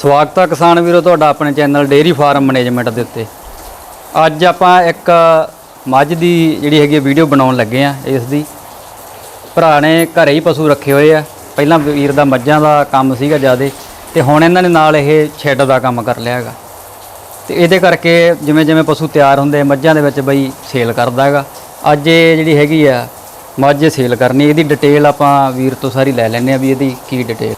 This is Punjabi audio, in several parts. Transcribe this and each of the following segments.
ਸਵਾਗਤ ਹੈ ਕਿਸਾਨ ਵੀਰੋ ਤੁਹਾਡਾ ਆਪਣੇ ਚੈਨਲ ਡੇਅਰੀ ਫਾਰਮ ਮੈਨੇਜਮੈਂਟ ਦੇ ਉੱਤੇ। ਅੱਜ ਆਪਾਂ ਇੱਕ ਮੱਝ ਦੀ ਜਿਹੜੀ ਹੈਗੀ ਵੀਡੀਓ ਬਣਾਉਣ ਲੱਗੇ ਆ ਇਸ ਦੀ। ਭਰਾ ਨੇ ਘਰੇ ਹੀ ਪਸ਼ੂ ਰੱਖੇ ਹੋਏ ਆ। ਪਹਿਲਾਂ ਵੀਰ ਦਾ ਮੱਝਾਂ ਦਾ ਕੰਮ ਸੀਗਾ ਜਿਆਦੇ ਤੇ ਹੁਣ ਇਹਨਾਂ ਨੇ ਨਾਲ ਇਹ ਸ਼ੈੱਡ ਦਾ ਕੰਮ ਕਰ ਲਿਆ ਹੈਗਾ। ਤੇ ਇਹਦੇ ਕਰਕੇ ਜਿਵੇਂ ਜਿਵੇਂ ਪਸ਼ੂ ਤਿਆਰ ਹੁੰਦੇ ਮੱਝਾਂ ਦੇ ਵਿੱਚ ਬਈ ਸੇਲ ਕਰਦਾ ਹੈਗਾ। ਅੱਜ ਇਹ ਜਿਹੜੀ ਹੈਗੀ ਆ, ਮੱਝ ਸੇਲ ਕਰਨੀ, ਇਹਦੀ ਡਿਟੇਲ ਆਪਾਂ ਵੀਰ ਤੋਂ ਸਾਰੀ ਲੈ ਲੈਂਦੇ ਆ ਵੀ ਇਹਦੀ ਕੀ ਡਿਟੇਲ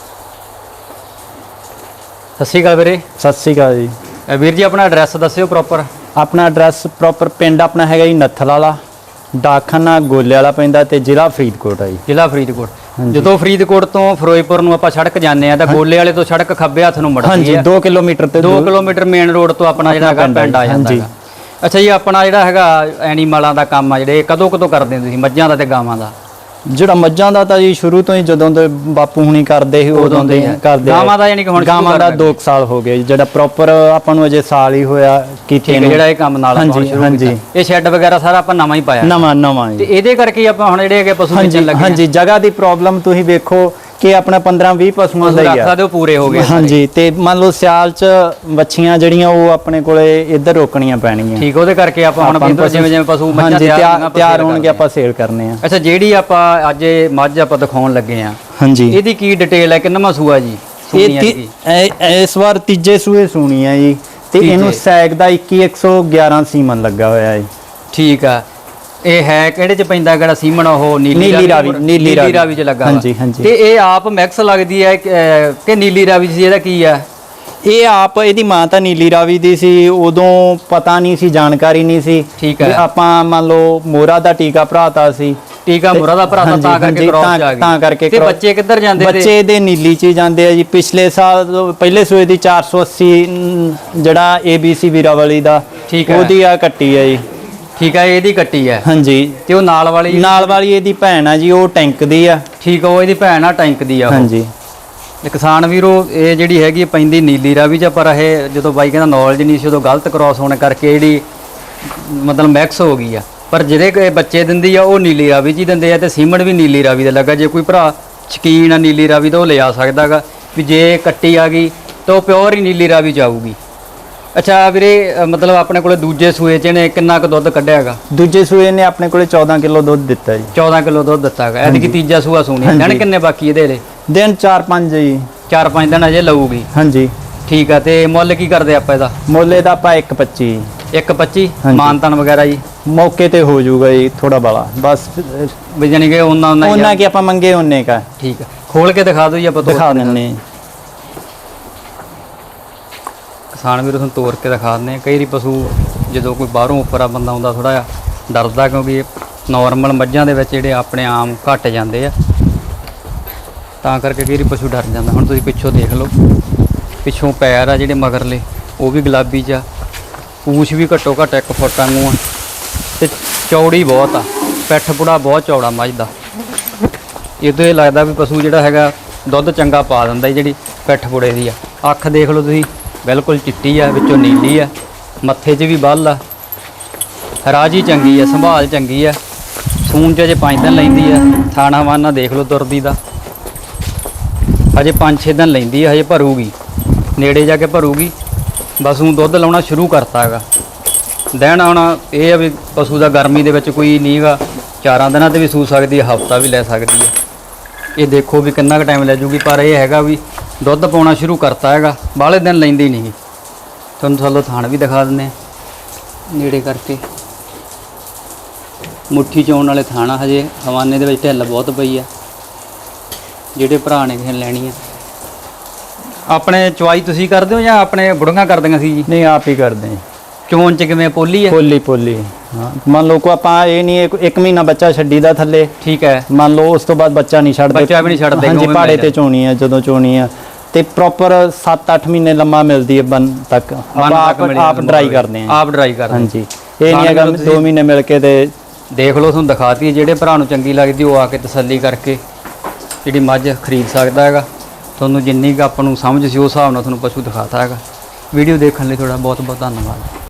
ਸਤਿ ਸ਼੍ਰੀ ਅਕਾਲ ਵੀਰੇ। ਸਤਿ ਸ਼੍ਰੀ ਅਕਾਲ ਜੀ। ਅ, ਵੀਰ ਜੀ ਆਪਣਾ ਐਡਰੈਸ ਦੱਸਿਓ ਪ੍ਰੋਪਰ ਆਪਣਾ ਐਡਰੈਸ ਪ੍ਰੋਪਰ ਪਿੰਡ ਆਪਣਾ ਹੈਗਾ ਜੀ ਨੱਥਲ ਵਾਲਾ ਡਾਕਖਾਨਾ ਗੋਲੇ ਵਾਲਾ ਪੈਂਦਾ ਤੇ ਜ਼ਿਲ੍ਹਾ ਫਰੀਦਕੋਟ ਆ ਜੀ। ਜ਼ਿਲ੍ਹਾ ਫਰੀਦਕੋਟ। ਜਦੋਂ ਫਰੀਦਕੋਟ ਤੋਂ ਫਿਰੋਜ਼ਪੁਰ ਨੂੰ ਆਪਾਂ ਸੜਕ ਜਾਂਦੇ ਆ ਤਾਂ ਗੋਲੇ ਵਾਲੇ ਤੋਂ ਸੜਕ ਖੱਬੇ ਹੱਥ ਨੂੰ ਮੁੜਦੀ ਹਾਂਜੀ ਹੈ। 2 ਕਿਲੋਮੀਟਰ ਤੇ 2 ਦੂਰ- ਕਿਲੋਮੀਟਰ ਮੇਨ ਰੋਡ ਤੋਂ ਆਪਣਾ ਜਿਹੜਾ ਹੈਗਾ ਪਿੰਡ ਆ ਜਾਂਦਾ ਹਾਂਜੀ। ਹੈਗਾ। ਅੱਛਾ ਜੀ ਆਪਣਾ ਜਿਹੜਾ ਹੈਗਾ ਐਨੀਮਲਾਂ ਦਾ ਕੰਮ ਆ ਜਿਹੜੇ ਕਦੋਂ ਕਦੋਂ ਕਰਦੇ ਹੋ ਤੁਸੀਂ? ਮੱਝਾਂ ਦਾ ਤੇ ਗਾਵਾਂ ਦਾ? ਜਿਹੜਾ ਮੱਝਾਂ ਦਾ ਤਾਂ ਜੀ ਸ਼ੁਰੂ ਤੋਂ ਹੀ ਜਦੋਂ ਦੇ ਬਾਪੂ ਹੁਣੀ ਕਰਦੇ ਸੀ ਉਦੋਂ ਦੇ ਹੀ। ਕਰਦੇ। ਗਾਵਾਂ ਦਾ ਯਾਨੀ ਕਿ ਹੁਣ ਸ਼ੁਰੂ ਗਾਵਾਂ ਦਾ ਕਰਨ 2 ਸਾਲ ਹੋ ਗਏ ਜੀ ਜਿਹੜਾ ਪ੍ਰੋਪਰ ਆਪਾਂ ਨੂੰ ਅਜੇ ਸਾਲ ਹੀ ਹੋਇਆ ਕੀਤੇ ਠੀਕ ਹੈ ਨੂੰ ਜਿਹੜਾ ਇਹ ਕੰਮ ਨਾਲ ਆਪਾਂ ਹਾਂਜੀ, ਸ਼ੁਰੂ ਹਾਂਜੀ। ਕੀਤਾ ਇਹ ਸ਼ੈੱਡ ਵਗੈਰਾ ਸਾਰਾ ਆਪਾਂ ਨਵਾਂ ਹੀ ਪਾਇਆ ਨਵਾਂ ਨਵਾਂ ਤੇ ਜੀ ਇਹਦੇ ਕਰਕੇ ਹੀ ਆਪਾਂ ਹੁਣ ਜਿਹੜੇ ਹੈਗੇ ਪਸ਼ੂ ਵੇਚਣ ਹਾਂਜੀ ਲੱਗੇ ਹਾਂਜੀ ਜਗ੍ਹਾ ਦੀ ਪ੍ਰੋਬਲਮ ਤੁਸੀਂ ਵੇਖੋ ਕਿ ਆਪਣਾ 15 20 ਪਸ਼ੂਆਂ ਦਾ ਹੀ ਆ। ਹੋ ਪੂਰੇ ਹੋ ਗਏ ਹਾਂਜੀ ਤੇ ਮੰਨ ਲਓ ਸਿਆਲ ਚ ਬੱਚੀਆਂ ਜਿਹੜੀਆਂ ਉਹ ਆਪਣੇ ਕੋਲੇ ਇੱਧਰ ਰੋਕਣੀਆਂ ਪੈਣਗੀਆਂ। ਠੀਕ ਉਹਦੇ ਕਰਕੇ ਆਪਾਂ ਹੁਣ ਜਿਵੇਂ ਜਿਵੇਂ ਪਸ਼ੂ ਮੱਝਾਂ ਤਿਆਰ ਹੋਣਗੇ ਆਪਾਂ ਸੇਲ ਕਰਨੇ ਆ। ਅੱਛਾ ਜਿਹੜੀ ਆਪਾਂ ਅੱਜ ਇਹ ਮੱਝ ਆਪਾਂ ਦਿਖਾਉਣ ਲੱਗੇ ਆ ਹਾਂਜੀ। ਇਹਦੀ ਕੀ ਡਿਟੇਲ ਹੈ? ਕਿੰਨਾ ਸੂਆ ਜੀ? ਇਹ ਇਸ ਵਾਰ ਤੀਜੇ ਸੂਏ ਸੂਣੀ ਆ ਜੀ। ਤੇ। ਇਹਨੂੰ ਸੈਗ ਦਾ 21111 ਸੀਮਨ ਲੱਗਾ ਹੋਇਆ ਹੈ ਠੀਕ ਆ। ਇਹ ਹੈ ਕਿਹੜੇ ਚ ਪੈਂਦਾ ਕਿਹੜਾ ਸੀਮਨ ਉਹ ਨੀਲੀ ਰਾਵੀ? ਨੀਲੀ ਰਾਵੀ। ਚ ਲੱਗਾ। ਹਾਂਜੀ, ਹਾਂਜੀ। ਤੇ ਇਹ ਆਪ ਮਿਕਸ ਲੱਗਦੀ ਹੈ ਕਿ ਨੀਲੀ ਰਾਵੀ ਸੀ ਇਹਦਾ ਕੀ ਆ ਇਹ ਆਪ ਇਹਦੀ ਮਾਂ ਤਾਂ ਨੀਲੀ ਰਾਵੀ ਦੀ ਸੀ ਉਦੋਂ ਪਤਾ ਨਹੀਂ ਸੀ ਜਾਣਕਾਰੀ ਨਹੀਂ ਸੀ ਠੀਕ ਹੈ। ਆਪਾਂ ਮੰਨ ਲਓ ਮੋਰਾ ਦਾ ਟੀਕਾ ਭਰਾਤਾ ਸੀ ਟੀਕਾ ਮੁਰਾ ਦਾ ਭਰਾ ਤਾਂ ਕਰਕੇ ਕ੍ਰੋਸ ਤਾਂ- ਚ ਆ ਗਈ ਤਾਂ ਕਰਕੇ ਤੇ ਬੱਚੇ ਕਿੱਧਰ ਜਾਂਦੇ ਤੇ ਬੱਚੇ ਦੇ ਨੀਲੀ ਚ ਜਾਂਦੇ ਆ ਜੀ ਪਿਛਲੇ ਸਾਲ ਪਹਿਲੇ ਸੂਏ ਦੀ 480 ਨ, ਜਿਹੜਾ ABC ਵੀਰਾਵਲੀ ਦਾ। ਉਹਦੀ ਆ ਕੱਟੀ ਆ ਜੀ ਠੀਕ ਆ ਇਹਦੀ ਕੱਟੀ ਹੈ ਹਾਂਜੀ। ਤੇ ਉਹ ਨਾਲ ਵਾਲੀ ਨਾਲ ਵਾਲੀ ਇਹਦੀ ਭੈਣ ਆ ਜੀ ਉਹ ਟੈਂਕ ਦੀ ਆ। ਠੀਕ ਆ ਉਹ ਇਹਦੀ ਭੈਣ ਆ ਟੈਂਕ ਦੀ ਆ ਉਹ। ਹਾਂਜੀ। ਤੇ ਕਿਸਾਨ ਵੀਰੋ ਇਹ ਜਿਹੜੀ ਹੈਗੀ ਪੈਂਦੀ ਨੀਲੀ ਰਾਵੀ ਚ ਪਰ ਇਹ ਜਦੋਂ ਬਾਈ ਕਹਿੰਦਾ ਨੌਲੇਜ ਨਹੀਂ ਸੀ ਉਦੋਂ ਗਲਤ ਕ੍ਰਾਸ ਹੋਣ ਕਰਕੇ ਜਿਹੜੀ ਮਤਲਬ ਮਿਕਸ ਹੋ ਗਈ ਆ। ਪਰ ਜਿਹੜੇ ਕੋਈ ਬੱਚੇ ਦਿੰਦੀ ਆ ਉਹ ਨੀਲੀ ਰਾਵੀ ਚ ਹੀ ਦਿੰਦੇ ਆ ਤੇ ਸੀਮਨ ਵੀ ਨੀਲੀ ਰਾਵੀ ਦਾ ਲੱਗਾ। ਜੇ ਕੋਈ ਭਰਾ ਸ਼ਕੀਨ ਆ ਨੀਲੀ ਰਾਵੀ ਦਾ ਉਹ ਲਿਆ ਸਕਦਾਗਾ ਵੀ ਜੇ ਕੱਟੀ ਆ ਗਈ ਤਾਂ ਉਹ ਪਿਓਰ ਹੀ ਨੀਲੀ ਰਾਵੀ ਚ ਆਊਗੀ। ਅੱਛਾ ਵੀਰੇ ਅ, ਮਤਲਬ ਆਪਣੇ ਕੋਲੇ ਦੂਜੇ ਸੂਏ ਚ ਨੇ ਕਿੰਨਾ ਕੁ ਦੁੱਧ ਕੱਢਿਆ ਹੈਗਾ? ਦੂਜੇ ਸੂਏ ਨੇ ਆਪਣੇ ਕੋਲੇ 14 ਕਿਲੋ ਦੁੱਧ ਦਿੱਤਾ ਜੀ। 14 ਕਿਲੋ ਦੁੱਧ ਦਿੱਤਾ ਹੈਗਾ। ਐਤਕੀ ਤੀਜਾ ਸੂਆ ਸੂਣੀ। ਹਾਂਜੀ। ਦਿਨ ਕਿੰਨੇ ਬਾਕੀ ਇਹਦੇ ਲਈ ਦਿਨ 4-5 ਜੀ। 4-5 ਦਿਨ ਅਜੇ ਲਊਗੀ। ਹਾਂਜੀ। ਠੀਕ ਆ ਤੇ ਮੁੱਲ ਕੀ ਕਰਦੇ ਆਪਾਂ ਇਹਦਾ? ਮੋਲੇ ਦਾ ਆਪਾਂ 1.25 1.25 ਹਾਂਜੀ। ਮਾਨਤਨ ਵਗੈਰਾ ਜੀ? ਮੌਕੇ ਤੇ ਹੋ ਜਾਊਗਾ ਜੀ ਥੋੜਾ ਬਾਲਾ। ਬਸ ਵੀ ਜਾਨੀ ਕਿ ਉਹਨਾਂ ਉਹਨਾਂ ਕੀ ਆਪਾਂ ਮੰਗੇ ਉਹਨੇ ਕਾ। ਠੀਕ ਆ। ਖੋਲ ਕੇ ਦਿਖਾ ਦਿਓ ਜੀ ਆਪਾਂ ਤੋੜ ਦਿਖਾ ਦਿੰਨੇ ਕਿਸਾਨ ਵੀਰ ਤੁਹਾਨੂੰ ਤੋੜ ਕੇ ਦਿਖਾ ਦਿੰਦੇ ਆ। ਕਈ ਵਾਰੀ ਪਸ਼ੂ ਜਦੋਂ ਕੋਈ ਬਾਹਰੋਂ ਉੱਪਰ ਆ, ਬੰਦਾ ਆਉਂਦਾ ਥੋੜਾ ਜਿਹਾ ਡਰਦਾ ਕਿਉਂਕਿ ਨਾਰਮਲ ਮੱਝਾਂ ਦੇ ਵਿੱਚ ਜਿਹੜੇ ਆਪਣੇ ਆਮ ਘਟ ਜਾਂਦੇ ਆ। ਤਾਂ ਕਰਕੇ ਕਈ ਵਾਰੀ ਪਸ਼ੂ ਡਰ ਜਾਂਦਾ। ਹੁਣ ਤੁਸੀਂ ਪਿੱਛੋਂ ਦੇਖ ਲਓ, ਪਿੱਛੋਂ ਪੈਰ ਆ ਜਿਹੜੇ ਮਗਰਲੇ, ਉਹ ਵੀ ਗੁਲਾਬੀ ਚ ਆ। ਪੂਛ ਵੀ ਘੱਟੋ ਘੱਟ 1 ਫੁੱਟ ਵਾਂਗੂ ਆ। ਤੇ ਚੌੜੀ ਬਹੁਤ ਆ। ਪਿੱਠ ਪੁੜਾ ਬਹੁਤ ਚੌੜਾ ਮੱਝ ਦਾ। ਇਹ ਤੋਂ ਇਹ ਲੱਗਦਾ ਵੀ ਪਸ਼ੂ ਜਿਹੜਾ ਹੈਗਾ, ਦੁੱਧ ਚੰਗਾ ਪਾ ਦਿੰਦਾ ਜਿਹੜੀ ਪਿੱਠ ਪੁੜੇ ਦੀ ਆ। ਅੱਖ ਦੇਖ ਲਓ ਤੁਸੀਂ। ਬਿਲਕੁਲ ਚਿੱਟੀ ਆ, ਵਿੱਚੋਂ ਨੀਲੀ ਆ। ਮੱਥੇ 'ਚ ਵੀ ਬੱਲ ਆ। ਰਾਜੀ ਚੰਗੀ ਆ, ਸੰਭਾਲ ਚੰਗੀ ਆ। ਸੂਨ 'ਚ ਅਜੇ 5 ਦਿਨ ਲੈਂਦੀ ਆ। ਥਾਣਾ ਵਾਨਾ ਦੇਖ ਲਓ ਤੁਰਦੀ ਦਾ। ਹਜੇ 5-6 ਦਿਨ ਲੈਂਦੀ ਆ, ਹਜੇ ਭਰੂਗੀ। ਨੇੜੇ ਜਾ ਕੇ ਭਰੂਗੀ। ਬਸ ਉਹ ਦੁੱਧ ਲਾਉਣਾ ਸ਼ੁਰੂ ਕਰਤਾ ਹੈਗਾ ਦਿਨ ਆਉਣਾ ਇਹ ਆ ਵੀ ਪਸ਼ੂ ਦਾ ਗਰਮੀ ਦੇ ਵਿੱਚ ਕੋਈ ਨਹੀਂਗਾ ਚਾਰਾਂ ਦਿਨਾਂ ਤੇ ਵੀ ਸੂ ਸਕਦੀ ਹੈ ਹਫਤਾ ਵੀ ਲੈ ਸਕਦੀ ਹੈ ਇਹ ਦੇਖੋ ਵੀ ਕਿੰਨਾ ਕੁ ਟਾਈਮ ਲੈ ਜੂਗੀ, ਪਰ ਇਹ ਹੈਗਾ ਵੀ ਦੁੱਧ ਪਾਉਣਾ ਸ਼ੁਰੂ ਕਰਤਾ ਹੈਗਾ। ਬਾਹਲੇ ਦਿਨ ਲੈਂਦੀ ਨਹੀਂ। ਤੁਹਾਨੂੰ ਥੱਲੋਂ ਥਾਣ ਵੀ ਦਿਖਾ ਦਿੰਦੇ ਆ ਨੇੜੇ ਕਰਕੇ। ਮੁੱਠੀ ਚੋਣ ਵਾਲੇ ਥਾਣਾ ਹਜੇ ਹਵਾਨੇ ਦੇ ਵਿੱਚ ਢਿੱਲ ਬਹੁਤ ਪਈ ਆ। ਜਿਹੜੇ ਭਰਾ ਨੇ ਕਿਸੇ ਲੈਣੀ ਆ। ਆਪਣੇ ਚੁਆਈ ਤੁਸੀਂ ਕਰਦੇ ਹੋ ਜਾਂ ਆਪਣੇ ਬੁੜੀਆਂ ਕਰਦੀਆਂ ਸੀ ਜੀ? ਨਹੀਂ ਆਪ ਹੀ ਕਰਦੇ ਹਾਂ। ਚੋਣ ਚ ਕਿਵੇਂ? ਪੋਲੀ ਆ? ਪੋਲੀ ਪੋਲੀ। ਹਾਂ। ਮੰਨ ਲਓ ਕੋ ਆਪਾਂ ਇਹ ਨਹੀਂ ਇੱਕ- ਇੱਕ ਮਹੀਨਾ ਬੱਚਾ ਛੱਡੀਦਾ ਥੱਲੇ। ਠੀਕ ਹੈ। ਮੰਨ ਲਓ ਉਸ ਤੋਂ ਬਾਅਦ ਬੱਚਾ ਨਹੀਂ ਛੱਡਦੇ। ਬੱਚਾ ਵੀ ਨਹੀਂ ਛੱਡਦੇ, ਹਾਂਜੀ ਉਵੇਂ ਪਾੜੇ ਤੇ ਚੋਣੀ ਆ ਜਦੋਂ ਚੋਣੀ ਆ। ਤੇ ਪ੍ਰੋਪਰ 7-8 ਮਹੀਨੇ ਲੰਮਾ ਮਿਲਦੀ ਹੈ ਬਨ ਤੱਕ। ਆਪਾਂ ਡਰਾਈ। ਕਰਦੇ ਆ। ਆਪ ਡਰਾਈ ਕਰਦੇ ਹਾਂਜੀ। ਇਹ ਨਹੀਂ ਹੈਗਾ ਤੁਸੀਂ- 2 ਮਹੀਨੇ ਮਿਲ ਕੇ ਤੇ ਦੇਖ ਲਓ ਤੁਹਾਨੂੰ ਦਿਖਾਤੀ ਜਿਹੜੇ ਭਰਾ ਨੂੰ ਚੰਗੀ ਲੱਗਦੀ ਉਹ ਆ ਕੇ ਤਸੱਲੀ ਕਰਕੇ ਜਿਹੜੀ ਮੱਝ ਖਰੀਦ ਸਕਦਾ ਹੈਗਾ। ਤੁਹਾਨੂੰ ਜਿੰਨੀ ਕੁ ਆਪਾਂ ਨੂੰ ਸਮਝ ਸੀ ਉਸ ਹਿਸਾਬ ਨਾਲ ਤੁਹਾਨੂੰ ਪਸ਼ੂ ਦਿਖਾਤਾ ਹੈਗਾ। ਵੀਡੀਓ ਦੇਖਣ ਲਈ ਤੁਹਾਡਾ ਬਹੁਤ ਬਹੁਤ ਧੰਨਵਾਦ।